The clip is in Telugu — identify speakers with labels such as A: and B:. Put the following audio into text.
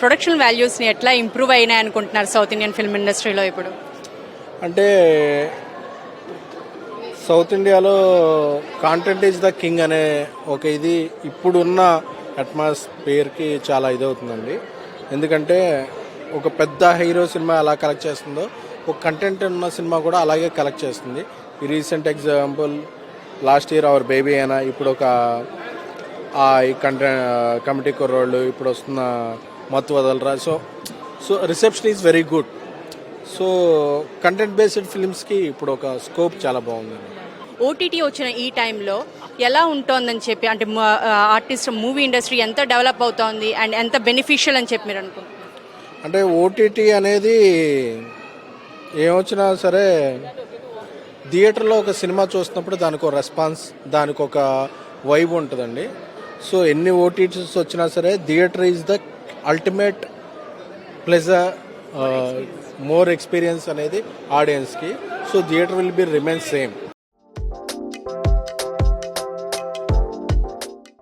A: ప్రొడక్షన్ వాల్యూస్ని ఎట్లా ఇంప్రూవ్ అయినాయి అనుకుంటున్నారు సౌత్ ఇండియన్ ఫిల్మ్ ఇండస్ట్రీలో ఇప్పుడు?
B: అంటే సౌత్ ఇండియాలో కాంటెంట్ ఈజ్ ద కింగ్ అనే ఒక ఇది ఇప్పుడున్న అట్మాస్ఫియర్కి చాలా ఇదవుతుందండి. ఎందుకంటే ఒక పెద్ద హీరో సినిమా ఎలా కలెక్ట్ చేస్తుందో ఒక కంటెంట్ ఉన్న సినిమా కూడా అలాగే కలెక్ట్ చేస్తుంది. ఈ recent example last year our baby అయినా ఇప్పుడు ఒక ఈ కంటెంట్ కమిటీ కుర్రోళ్ళు ఇప్పుడు వస్తున్న మత్తు వదలరా. So so reception is very good so content based ఫిల్మ్స్కి ఇప్పుడు ఒక స్కోప్ చాలా బాగుందండి.
A: ఓటీటీ వచ్చిన ఈ టైంలో ఎలా ఉంటోందని చెప్పి అంటే ఆర్టిస్ట్ మూవీ ఇండస్ట్రీ ఎంత డెవలప్ అవుతోంది అండ్ ఎంత బెనిఫిషియల్ అని చెప్పి మీరు అనుకుంటున్నారు?
B: అంటే ఓటీటీ అనేది ఏమొచ్చినా సరే థియేటర్లో ఒక సినిమా చూస్తున్నప్పుడు దానికి ఒక రెస్పాన్స్ దానికి ఒక వైబ్ ఉంటుందండి. సో ఎన్ని ఓటీటీస్ వచ్చినా సరే theatre is the ultimate pleasure more experience అనేది ఆడియన్స్కి so theatre will be remain same